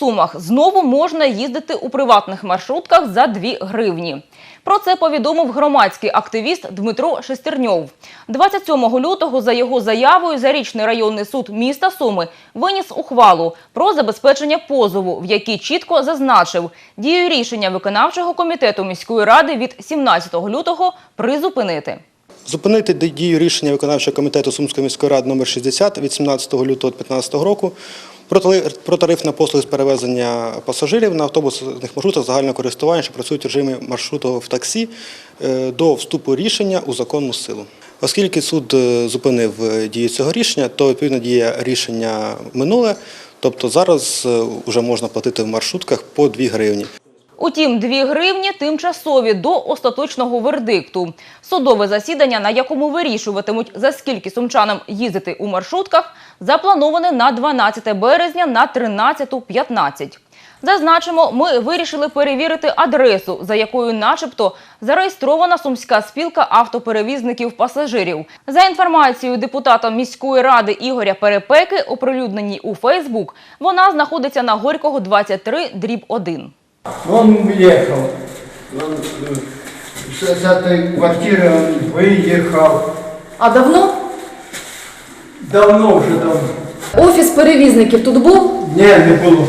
Сумах знову можна їздити у приватних маршрутках за 2 гривні. Про це повідомив громадський активіст Дмитро Шестерньов. 27 лютого за його заявою Зарічний районний суд міста Суми виніс ухвалу про забезпечення позову, в якій чітко зазначив дію рішення виконавчого комітету міської ради від 17 лютого призупинити. Зупинити дію рішення виконавчого комітету Сумської міської ради номер 60 від 17 лютого 2015 року про тариф на послуги з перевезення пасажирів на автобусних маршрутах загального користування, що працюють в режимі маршруту в таксі е, до вступу рішення у законну силу. Оскільки суд е, зупинив е, дію цього рішення, то відповідно діє рішення минуле, тобто зараз вже можна платити в маршрутках по 2 гривні. Утім, 2 гривні тимчасові до остаточного вердикту. Судове засідання, на якому вирішуватимуть, за скільки сумчанам їздити у маршрутках, заплановане на 12 березня на 13.15. Зазначимо, ми вирішили перевірити адресу, за якою начебто зареєстрована Сумська спілка автоперевізників пасажирів. За інформацією депутата міської ради Ігоря Перепеки, оприлюдненій у Фейсбук, вона знаходиться на Горького 23, дріб 1. Он уехал. Он э, с, с этой квартиры он выехал. А давно? Давно вже давно. Офіс перевізників тут був? Ні, не було.